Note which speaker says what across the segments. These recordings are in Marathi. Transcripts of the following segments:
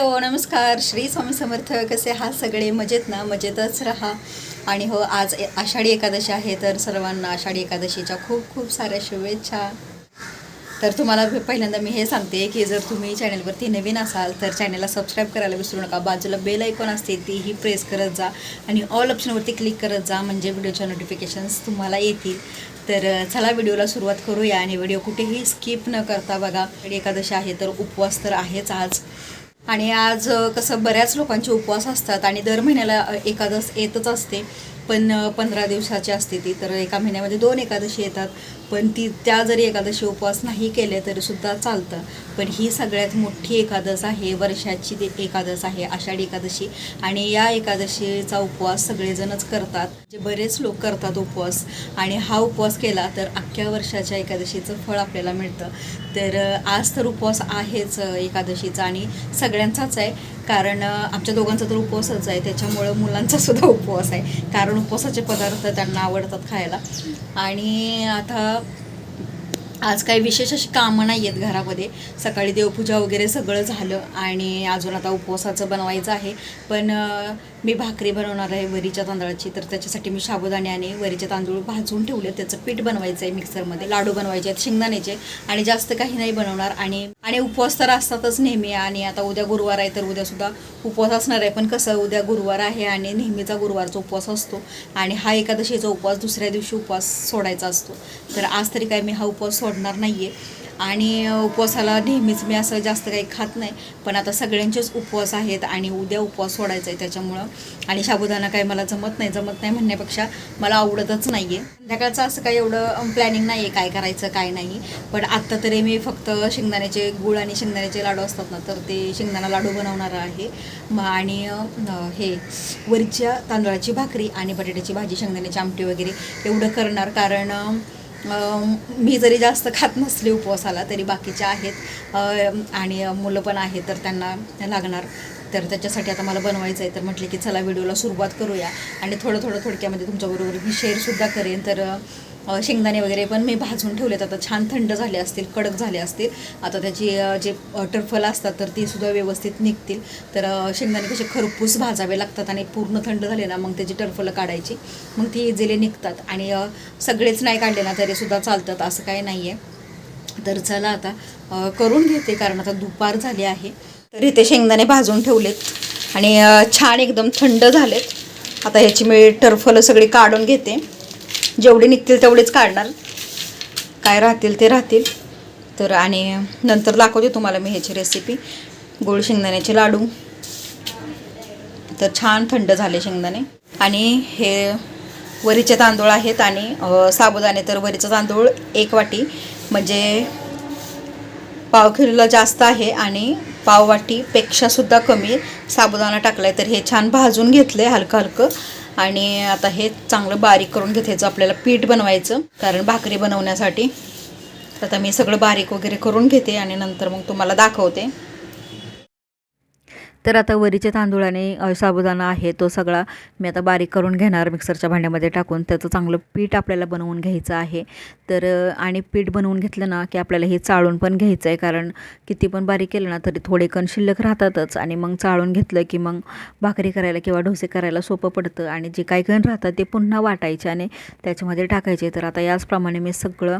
Speaker 1: हॅलो नमस्कार. श्री स्वामी समर्थ. कसे हा सगळे? मजेत ना? मजेतच राहा. आणि हो आज आषाढी एकादशी आहे तर सर्वांना आषाढी एकादशीच्या खूप खूप साऱ्या शुभेच्छा. तर तुम्हाला पहिल्यांदा मी हे सांगते की जर तुम्ही चॅनलवरती नवीन असाल तर चॅनलला सबस्क्राईब करायला विसरू नका. बाजूला बेल ऐकून असते तीही प्रेस करत जा. आणि ऑल ऑप्शनवरती क्लिक करत जा म्हणजे व्हिडिओच्या नोटिफिकेशन्स तुम्हाला येतील. तर चला व्हिडिओला सुरुवात करूया. आणि व्हिडिओ कुठेही स्किप न करता बघा एकादशी आहे तर उपवास तर आहेच आज. आणि आज कसं बऱ्याच लोकांचे उपवास असतात आणि दर महिन्याला एकादश येतच असते. पण पंधरा दिवसाची असते ती तर एका महिन्यामध्ये दोन एकादशी येतात. पण ती त्या जरी एकादशी उपवास नाही केले तरी सुद्धा चालतं. पण ही सगळ्यात मोठी एकादश आहे वर्षाची एकादश आहे आषाढी एकादशी. आणि या एकादशीचा उपवास सगळेजणच करतात. जे बरेच लोक करतात उपवास. आणि हा उपवास केला तर अख्ख्या वर्षाच्या एकादशीचं फळ आपल्याला मिळतं. तर आज तर उपवास आहेच एकादशीचा आणि सगळ्यांचाच आहे. कारण आमच्या दोघांचा तर उपवासच आहे. त्याच्यामुळं मुलांचा सुद्धा उपवास आहे. कारण उपवासाचे पदार्थ त्यांना आवडतात खायला. आणि आता आज काही विशेष अशी कामं नाही आहेत घरामध्ये. सकाळी देवपूजा वगैरे सगळं झालं आणि अजून आता उपवासाचं बनवायचं आहे. पण मी भाकरी बनवणार आहे वरीच्या तांदळाची तर त्याच्यासाठी मी साबुदाणे आणि वरीचे तांदूळ भाजून ठेवले. त्याचं पीठ बनवायचं आहे मिक्सरमध्ये. लाडू बनवायचे आहेत शेंगदाण्याचे. आणि जास्त काही नाही बनवणार. आणि आणि उपवास तर असतातच नेहमी. आणि आता उद्या गुरुवार आहे तर उद्यासुद्धा उपवास असणार आहे. पण कसं उद्या गुरुवार आहे आणि नेहमीचा गुरुवारचा उपवास असतो. आणि हा एकादशीचा उपवास दुसऱ्या दिवशी उपवास सोडायचा असतो. तर आज तरी काय मी हा उपवास सोडणार नाही आहे आणि उपवासाला नेहमीच मी असं जास्त काही खात नाही. पण आता सगळ्यांचेच उपवास आहेत आणि उद्या उपवास सोडायचा आहे त्याच्यामुळं. आणि साबुदाणा काय मला जमत नाही जमत नाही म्हणण्यापेक्षा मला आवडतच नाही आहे संध्याकाळचं असं काही एवढं प्लॅनिंग नाही आहे काय करायचं काय नाही. पण आत्ता तरी मी फक्त शेंगदाण्याचे गुळ आणि शेंगदाण्याचे लाडू असतात ना तर ते शेंगदाणा लाडू बनवणार आहे. आणि हे वरच्या तांदळाची भाकरी आणि बटाट्याची भाजी शेंगदाण्याची आमटी वगैरे एवढं करणार. कारण मी जरी जास्त खात नसले उपवासाला तरी बाकीच्या आहेत. आणि मुलं पण आहेत तर त्यांना लागणार. तर त्याच्यासाठी आता मला बनवायचं आहे. तर म्हटले की चला व्हिडिओला सुरुवात करूया. आणि थोडं थोडं थोडक्यामध्ये तुमच्याबरोबर मी शेअरसुद्धा करेन. तर शेंगदाणे वगैरे पण मी भाजून ठेवलेत. आता छान थंड झाले असतील कडक झाले असतील. आता त्याची जे टरफल असतात तर ती सुद्धा व्यवस्थित निघतील. तर शेंगदाणे कसे खरपूस भाजावे लागतात आणि पूर्ण थंड झाले ना मग त्याची टरफलं काढायची. मग ती इझिली निघतात. आणि सगळेच नाही काढले ना तरीसुद्धा चालतात. असं काही नाही आहे तर चला आता करून घेते. कारण आता दुपार झाली आहे. तर इथे शेंगदाणे भाजून ठेवलेत. आणि छान एकदम थंड झालेत. आता ह्याची मी टरफलं सगळी काढून घेते. जेवढे निघतील तेवढेच काढणार. काय राहतील ते राहतील. तर आणि नंतर दाखवते तुम्हाला मी ह्याची रेसिपी गोड शेंगदाण्याचे लाडू. तर छान थंड झाले शेंगदाणे. आणि हे वरीचे तांदूळ आहेत आणि साबुदाणे. तर वरीचा तांदूळ एक वाटी. म्हणजे पावखिरीला जास्त आहे आणि पाववाटीपेक्षासुद्धा कमी साबुदाणा टाकला आहे तर हे छान भाजून घेतलं आहे हलकं हलकं. आणि आता हे चांगलं बारीक करून घेतायचं आपल्याला पीठ बनवायचं कारण भाकरी बनवण्यासाठी. तर आता मी सगळं बारीक वगैरे करून घेते आणि नंतर मग तुम्हाला दाखवते. तर आता वरीचे तांदूळाने आणि साबुदाणा आहे तो सगळा मी आता बारीक करून घेणार मिक्सरच्या भांड्यामध्ये टाकून. त्याचं चांगलं पीठ आपल्याला बनवून घ्यायचं आहे. तर आणि पीठ बनवून घेतलं ना की आपल्याला हे चाळून पण घ्यायचं आहे कारण किती पण बारीक केलं ना तरी थोडे कण शिल्लक राहतातच. आणि मग चाळून घेतलं की मग भाकरी करायला किंवा डोसे करायला सोपं पडतं. आणि जे काही कण राहतात ते पुन्हा वाटायचे आणि त्याच्यामध्ये टाकायचे. तर आता याचप्रमाणे मी सगळं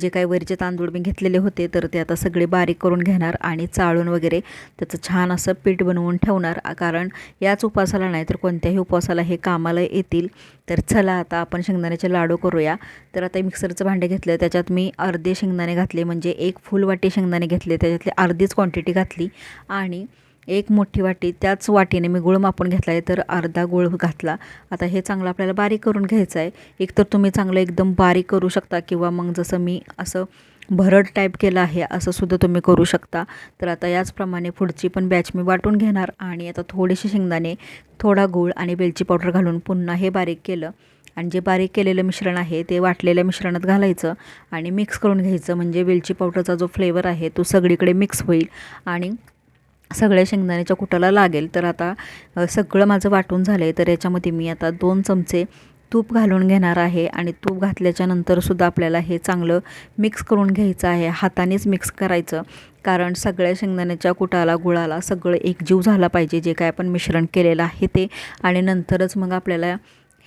Speaker 1: जे काही वरीचे तांदूळ मी घेतलेले होते तर ते आता सगळे बारीक करून घेणार आणि चाळून वगैरे त्याचं छान असं पीठ बनवून ठेवणार. कारण याच उपवासाला नाही तर कोणत्याही उपवासाला हे कामाला येतील. तर चला आता आपण शेंगदाण्याचे लाडू करूया. तर आता मिक्सरचं भांडे घेतलं त्याच्यात मी अर्धे शेंगदाणे घातले म्हणजे एक फुल वाटी शेंगदाणे घेतले त्याच्यातली अर्धीच क्वांटिटी घातली. आणि एक मोठी वाटी त्याच वाटीने मी गुळ मापून घेतला आहे तर अर्धा गुळ घातला. आता हे चांगलं आपल्याला बारीक करून घ्यायचं आहे एक तर तुम्ही चांगलं एकदम बारीक करू शकता किंवा मग जसं मी असं भरड टाईप केलं आहे असं सुद्धा तुम्ही करू शकता. तर आता याचप्रमाणे पुढची पण बॅच मी वाटून घेणार आणि आता थोडेसे शेंगदाणे थोडा गूळ आणि वेलची पावडर घालून पुन्हा हे बारीक केलं. आणि जे बारीक केलेलं मिश्रण आहे ते वाटलेल्या मिश्रणात घालायचं आणि मिक्स करून घ्यायचं. म्हणजे वेलची पावडरचा जो फ्लेवर आहे तो सगळीकडे मिक्स होईल. आणि सगळ्या शेंगदाण्याच्या कुटाला लागेल. तर आता सगळं माझं वाटून झालं आहे तर याच्यामध्ये मी आता दोन चमचे तूप घालून घेणार आहे आणि तूप घातल्याच्या नंतरसुद्धा आपल्याला हे चांगलं मिक्स करून घ्यायचं आहे. हातानेच मिक्स करायचं. कारण सगळ्या शेंगदाण्याच्या कुटाला गुळाला सगळं एकजीव झाला पाहिजे. जे काय आपण मिश्रण केलेलं आहे ते. आणि नंतरच मग आपल्याला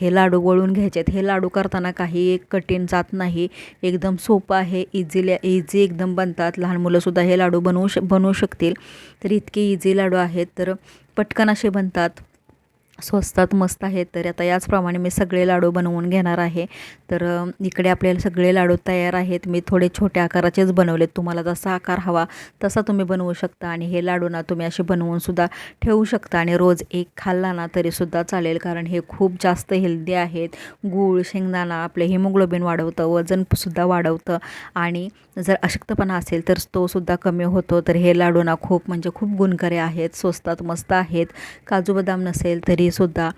Speaker 1: हे लाडू वळून घ्यायचे आहेत हे लाडू करताना काही एक कठीण जात नाही. एकदम सोपं आहे इझिली इझी एकदम बनतात. लहान मुलंसुद्धा हे लाडू बनवू श बनवू शकतील. तर इतके इझी लाडू आहेत तर पटकन असे बनतात. स्वस्तात मस्त आहेत तर आता याचप्रमाणे मी सगळे लाडू बनवून घेणार आहे. तर इकडे आपल्याला सगळे लाडू तयार आहेत. मी थोडे छोट्या आकाराचेच बनवलेत. तुम्हाला जसा आकार हवा तसा तुम्ही बनवू शकता आणि हे लाडू ना तुम्ही असे बनवून सुद्धा ठेवू शकता आणि रोज एक खाल्ला ना तरीसुद्धा चालेल. कारण हे खूप जास्त हेल्दी आहेत. गूळ शेंगदाणा आपले हिमोग्लोबिन वाढवतं वजनसुद्धा वाढवतं आणि जर अशक्तपणा असेल तर तो सुद्धा कमी होतो. तर हे लाडू ना खूप म्हणजे खूप गुणकारी आहेत स्वस्तात मस्त आहेत. काजू बदाम नसेल तरी सुद्धा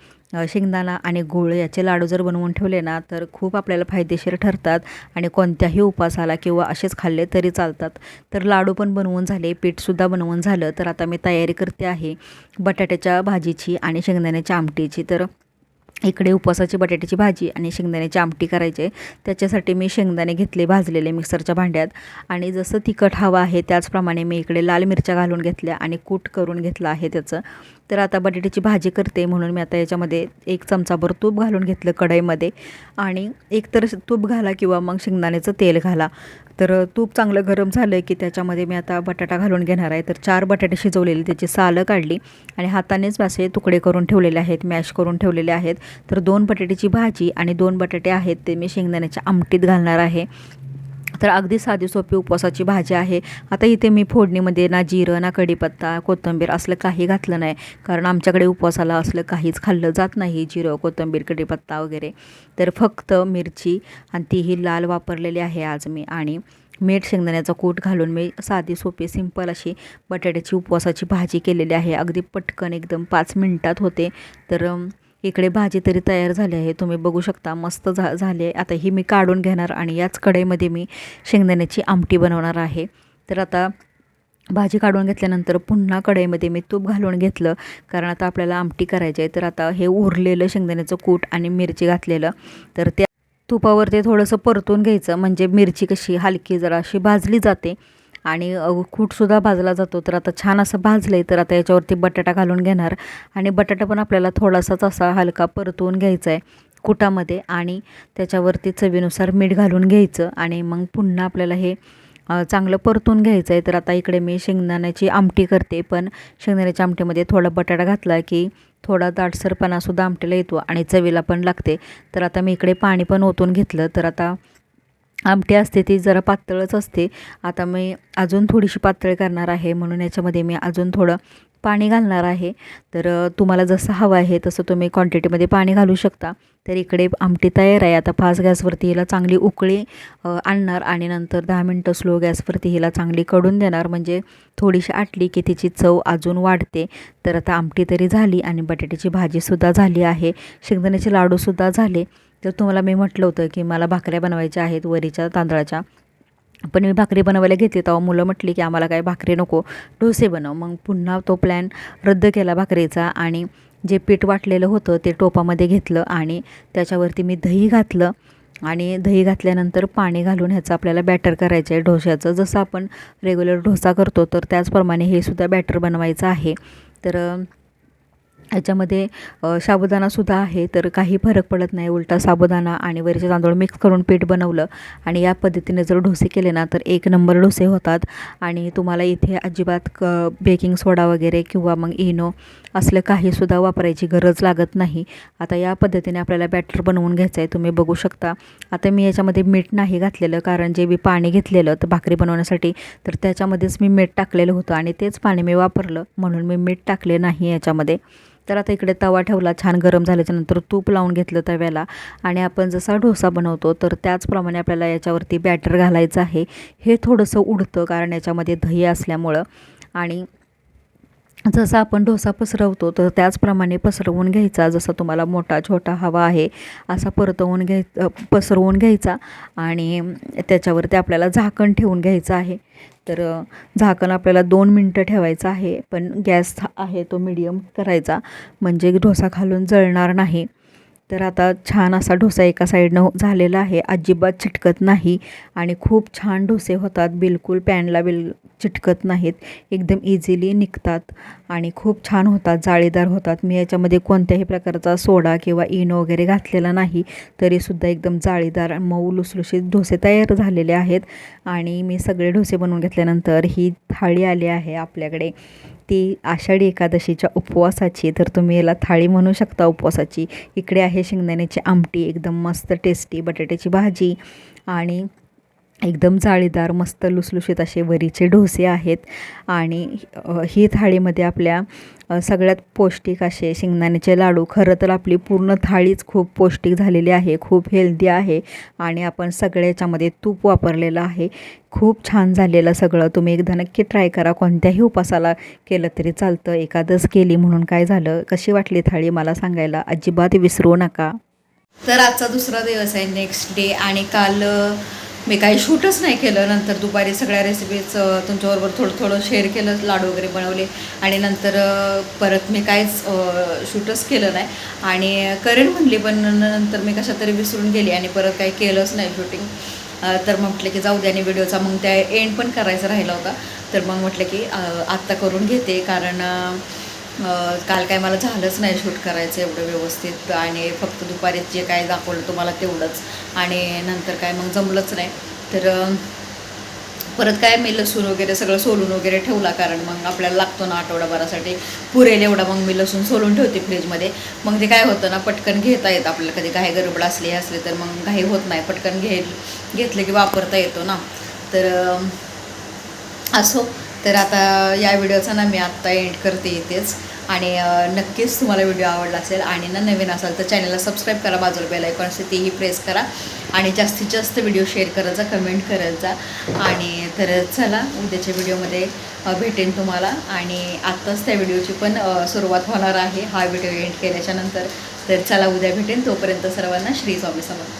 Speaker 1: शेंगदाणा आणि गूळ याचे लाडू जर बनवून ठेवले ना तर खूप आपल्याला फायदेशीर ठरतात आणि कोणत्याही उपासाला किंवा असेच खाल्ले तरी चालतात. तर लाडू पण बनवून झाले पीठसुद्धा बनवून झालं तर आता मी तयारी करते आहे बटाट्याच्या भाजीची आणि शेंगदाण्याच्या आमटीची. तर इकडे उपवासाची बटाट्याची भाजी आणि शेंगदाण्याची आमटी करायची आहे. त्याच्यासाठी मी शेंगदाणे घेतले भाजलेले मिक्सरच्या भांड्यात. आणि जसं तिखट हवं आहे त्याचप्रमाणे मी इकडे लाल मिरच्या घालून घेतल्या आणि कूट करून घेतलं आहे त्याचं. तर आता बटाट्याची भाजी करते म्हणून मी आता याच्यामध्ये एक चमचाभर तूप घालून घेतलं कढईमध्ये. आणि एक तर तूप घाला किंवा मग शेंगदाण्याचं तेल घाला. तर तूप चांगलं गरम झालं की त्याच्यामध्ये मी आता बटाटा घालून घेणार आहे. तर चार बटाटे शिजवलेले त्याची सालं काढली आणि हातानेच असे तुकडे करून ठेवलेले आहेत मॅश करून ठेवलेले आहेत. तर दोन बटाट्याची भाजी आणि दोन बटाटे आहेत ते मी शेंगदाण्याच्या आमटीत घालणार आहे. तर अगदी साधी सोपी उपवासाची भाजी आहे. आता इथे मी फोडणीमध्ये ना जिरं ना कढीपत्ता कोथिंबीर असलं काही घातलं नाही. कारण आमच्याकडे उपवासाला असलं काहीच खाल्लं जात नाही जिरं कोथिंबीर कढीपत्ता वगैरे. तर फक्त मिरची आणि तीही लाल वापरलेली आहे आज मी. आणि मीठ शेंगदाण्याचा कूट घालून मी साधी सोपी सिंपल अशी बटाट्याची उपवासाची भाजी केलेली आहे. अगदी पटकन एकदम पाच मिनटात होते. तर इकडे भाजी तरी तयार झाली आहे. तुम्ही बघू शकता मस्त झा झाली आहे. आता ही मी काढून घेणार आणि याच कढईमध्ये मी शेंगदाण्याची आमटी बनवणार आहे. तर आता भाजी काढून घेतल्यानंतर पुन्हा कढईमध्ये मी तूप घालून घेतलं कारण आता आपल्याला आमटी करायची आहे. तर आता हे उरलेलं शेंगदाण्याचं कूट आणि मिरची घातलेलं तर त्या तुपावर ते थोडंसं परतून घ्यायचं. म्हणजे मिरची कशी हलकी जरा अशी भाजली जाते. आणि कूटसुद्धा भाजला जातो. तर आता छान असं भाजलं आहे तर आता याच्यावरती बटाटा घालून घेणार. आणि बटाटा पण आपल्याला थोडासाच असा हलका परतवून घ्यायचा आहे कुटामध्ये आणि त्याच्यावरती चवीनुसार मीठ घालून घ्यायचं आणि मग पुन्हा आपल्याला हे चांगलं परतून घ्यायचं आहे तर आता इकडे मी शेंगदाण्याची आमटी करते पण शेंगदाण्याच्या आमटीमध्ये थोडा बटाटा घातला की थोडा दाटसरपणासुद्धा आमटीला येतो आणि चवीला पण लागते. तर आता मी इकडे पाणी पण ओतून घेतलं. तर आता आमटी असते ती जरा पातळच असते. आता मी अजून थोडीशी पातळ करणार आहे म्हणून याच्यामध्ये मी अजून थोडं पाणी घालणार आहे. तर तुम्हाला जसं हवं आहे तसं तुम्ही क्वांटिटीमध्ये पाणी घालू शकता. तर इकडे आमटी तयार आहे. आता फास्ट गॅसवरती हिला चांगली उकळी आणणार आणि नंतर दहा मिनटं स्लो गॅसवरती हिला चांगली कडून देणार. म्हणजे थोडीशी आटली की तिची चव अजून वाढते. तर आता आमटी तरी झाली आणि बटाट्याची भाजीसुद्धा झाली आहे. शेंगदाण्याचे लाडूसुद्धा झाले. तर तुम्हाला मी म्हटलं होतं की मला भाकऱ्या बनवायच्या आहेत वरीच्या तांदळाच्या. पण मी भाकरी बनवायला घेतली तेव्हा मुलं म्हटली की आम्हाला काय भाकरी नको डोसे बनव. मग पुन्हा तो प्लॅन रद्द केला भाकरीचा आणि जे पीठ वाटलेलं होतं ते टोपामध्ये घेतलं आणि त्याच्यावरती मी दही घातलं आणि दही घातल्यानंतर पाणी घालून ह्याचं आपल्याला बॅटर करायचं आहे. डोश्याचं जसं आपण रेग्युलर डोसा करतो तर त्याचप्रमाणे हे सुद्धा बॅटर बनवायचं आहे. तर याच्यामध्ये साबुदाणासुद्धा आहे तर काही फरक पडत नाही. उलटा साबुदाणा आणि वरीचे तांदूळ मिक्स करून पीठ बनवलं आणि या पद्धतीने जर डोसे केले ना तर एक नंबर डोसे होतात. आणि तुम्हाला इथे अजिबात क बेकिंग सोडा वगैरे किंवा मग इनो असलं काहीसुद्धा वापरायची गरज लागत नाही. आता या पद्धतीने आपल्याला बॅटर बनवून घ्यायचं आहे तुम्ही बघू शकता. आता मी याच्यामध्ये मीठ नाही घातलेलं कारण जे मी पाणी घेतलेलं तर भाकरी बनवण्यासाठी तर त्याच्यामध्येच मी मीठ टाकलेलं होतं आणि तेच पाणी मी वापरलं म्हणून मी मीठ टाकले नाही याच्यामध्ये. तर आता इकडे तवा ठेवला छान गरम झाल्याच्यानंतर तूप लावून घेतलं तव्याला. आणि आपण जसा डोसा बनवतो तर त्याचप्रमाणे आपल्याला याच्यावरती बॅटर घालायचं आहे. हे थोडंसं उडतं कारण याच्यामध्ये दही असल्यामुळं. आणि जसा आपण डोसा पसरवतो तर त्याचप्रमाणे पसरवून घ्यायचा. जसा तुम्हाला मोठा छोटा हवा आहे असा परतवून घ्याय पसरवून घ्यायचा आणि त्याच्यावरती आपल्याला झाकण ठेवून घ्यायचं आहे. तर झाकण आपल्याला दोन मिनटं ठेवायचं आहे पण गॅस आहे तो मिडियम करायचा. म्हणजे डोसा खालून जळणार नाही. तर आता छान असा डोसा एका साईडनं झालेला आहे. अजिबात चिटकत नाही आणि खूप छान डोसे होतात. बिलकुल पॅनला बिल चिटकत नाहीत. एकदम इझिली निघतात आणि खूप छान होतात. जाळीदार होतात. मी याच्यामध्ये कोणत्याही प्रकारचा सोडा किंवा इनो वगैरे घातलेला नाही. तरीसुद्धा एकदम जाळीदार मऊ लुसलुशीत डोसे तयार झालेले आहेत. आणि मी सगळे डोसे बनवून घेतल्यानंतर ही थाळी आली आहे आपल्याकडे. ती आषाढी एकादशीच्या उपवासाची तर तुम्ही याला थाळी म्हणू शकता उपवासाची. इकडे आहे शेंगदाण्याची आमटी एकदम मस्त टेस्टी बटाट्याची भाजी आणि एकदम जाळीदार मस्त लुसलुशीत असे वरीचे डोसे आहेत. आणि ही थाळीमध्ये आपल्या सगळ्यात पौष्टिक असे शेंगदाण्याचे लाडू. खरं तर आपली पूर्ण थाळीच खूप पौष्टिक झालेली आहे खूप हेल्दी आहे आणि आपण सगळ्या याच्यामध्ये तूप वापरलेलं आहे. खूप छान झालेलं सगळं. तुम्ही एकदा नक्की ट्राय करा. कोणत्याही उपासाला केलं तरी चालतं. एकादस केली म्हणून काय झालं? कशी वाटली थाळी मला सांगायला? अजिबात विसरू नका. तर आजचा दुसरा दिवस आहे नेक्स्ट डे आणि काल मी काही शूटच नाही केलं. नंतर दुपारी सगळ्या रेसिपीज तुमच्याबरोबर थोडं थोडं शेअर केलं लाडू वगैरे बनवले. आणि नंतर परत मी काहीच शूटच केलं नाही. आणि करेन म्हणली पण नंतर मी कशा तरी विसरून गेली आणि परत काही केलंच नाही शूटिंग तर म्हटलं की जाऊ द्या आणि व्हिडिओचा मग त्या एंड पण करायचा राहिला होता. तर मग म्हटलं की आत्ता करून घेते. कारण काल काय मला झालंच नाही शूट करायचं एवढं व्यवस्थित आणि फक्त दुपारी जे काय दाखवलं तुम्हाला तेवढंच. आणि नंतर काय मग जमलंच नाही. तर परत काय मी लसूण वगैरे सगळं सोलून वगैरे ठेवला कारण मग आपल्याला लागतो ना आठवडाभरासाठी. पुरेल एवढा मग मी लसूण सोलून ठेवते फ्रीजमध्ये. मग ते काय होतं ना पटकन घेता येतं. आपल्याला कधी काही गरबड असली असली तर मग काही होत नाही. पटकन घे घेतले की वापरता येतो ना. तर असो. तर आता या व्हिडिओचा ना मी आत्ता एंड करते इथेच. आणि नक्कीच तुम्हाला व्हिडिओ आवडला असेल आणि ना नवीन असाल तर चॅनलला सबस्क्राईब करा बाजूला बेल आयकॉन असते तेही प्रेस करा. आणि जास्तीत जास्त व्हिडिओ शेअर करत जा कमेंट करत जा. आणि तर चला उद्याच्या व्हिडिओमध्ये भेटेन तुम्हाला. आणि आत्ताच त्या व्हिडिओची पण सुरुवात होणार आहे हा व्हिडिओ एंड केल्याच्यानंतर तर चला उद्या भेटेन. तोपर्यंत सर्वांना श्री स्वामी समर्थ.